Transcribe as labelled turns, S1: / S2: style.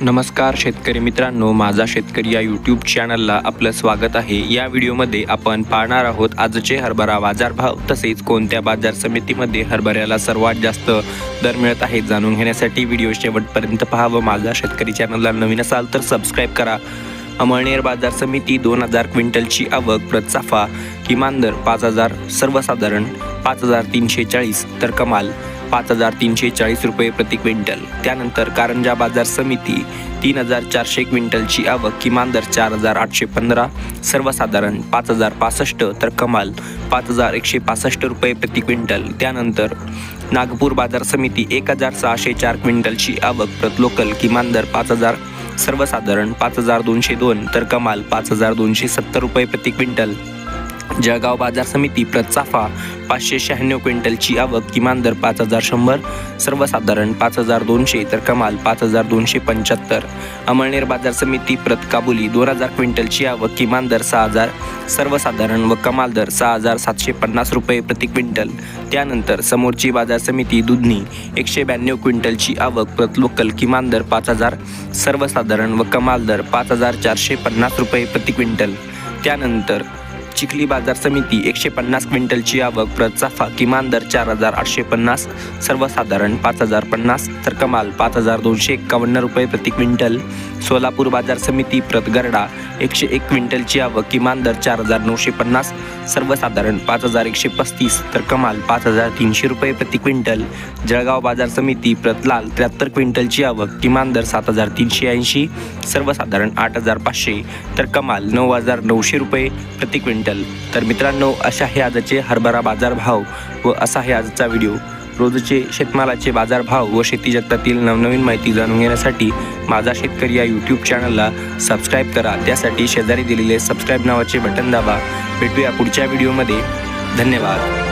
S1: नमस्कार शेतकरी मित्रांनो माझा शेतकरी या यूट्यूब चॅनलला आपलं स्वागत आहे. या व्हिडिओमध्ये आपण पाहणार आहोत आजचे हरभरा बाजारभाव तसेच कोणत्या बाजार समितीमध्ये हरभऱ्याला सर्वात जास्त दर मिळत आहे जाणून घेण्यासाठी व्हिडिओ शेवटपर्यंत पहा व माझा शेतकरी चॅनलला नवीन असाल तर सबस्क्राईब करा. अमळनेर बाजार समिती दोन हजार क्विंटलची आवक प्रत चाफा किमान दर पाच हजार सर्वसाधारण पाच हजार तीनशे चाळीस तर कमाल. पाच हजार तीनशे चाळीस रुपये प्रति क्विंटल. त्यानंतर कारंजा बाजार समिती तीन हजार चारशे क्विंटलची आवक किमान दर चार हजार आठशे पंधरा सर्वसाधारण पाच हजार पासष्ट तर कमाल पाच हजार एकशे पासष्ट रुपये प्रति क्विंटल. त्यानंतर नागपूर बाजार समिती एक हजार सहाशे चार क्विंटलची आवक प्रत लोकल किमान दर पाच हजार सर्वसाधारण पाच हजार दोनशे दोन तर कमाल पाच हजार दोनशे सत्तर रुपये प्रति क्विंटल. जळगाव बाजार समिती प्रत चाफा पाचशे शहाण्णव क्विंटलची आवक किमान दर पाच हजार शंभर सर्वसाधारण पाच हजार दोनशे तर कमाल पाच हजार दोनशे पंच्याहत्तर. अमळनेर बाजार समिती प्रत काबुली दोन हजार क्विंटलची आवक किमान दर सहा हजार सर्वसाधारण व कमाल दर सहा हजार सातशे पन्नास रुपये प्रति क्विंटल. त्यानंतर समोरची बाजार समिती दुधनी एकशे ब्याण्णव क्विंटलची आवक प्रत लोकल किमान दर पाच हजार सर्वसाधारण व कमाल दर पाच हजार चारशे पन्नास रुपये प्रति क्विंटल. त्यानंतर चिखली बाजार समिती एकशे पन्नास क्विंटलची आवक प्रत चाफा किमान दर चार हजार आठशे पन्नास सर्वसाधारण पाच हजार पन्नास तर कमाल पाच हजार दोनशे एक्कावन्न रुपये प्रति क्विंटल. सोलापूर बाजार समिती प्रत गरडा एकशे एक क्विंटलची आवक किमान दर चार हजार नऊशे पन्नास सर्वसाधारण पाच हजार एकशे पस्तीस तर कमाल पाच हजार तीनशे रुपये प्रति क्विंटल. जळगाव बाजार समिती प्रतलाल त्र्याहत्तर क्विंटलची आवक किमान दर सात हजार तीनशे ऐंशी सर्वसाधारण आठ हजार पाचशे तर कमाल नऊ हजार नऊशे रुपये प्रति क्विंटल. तर मित्रांनो अशा हे आजचे हरभरा बाजार भाव व असा हे आजचा व्हिडिओ. रोजचे शेतमालाचे बाजारभाव व शेती जगतातील नवनवीन माहिती जाणून घेण्यासाठी माझा शेतकरी या यूट्यूब चॅनलला सबस्क्राईब करा. त्यासाठी शेजारी दिलेले सबस्क्राईब नावाचे बटन दाबा. भेटूया पुढच्या व्हिडिओमध्ये धन्यवाद.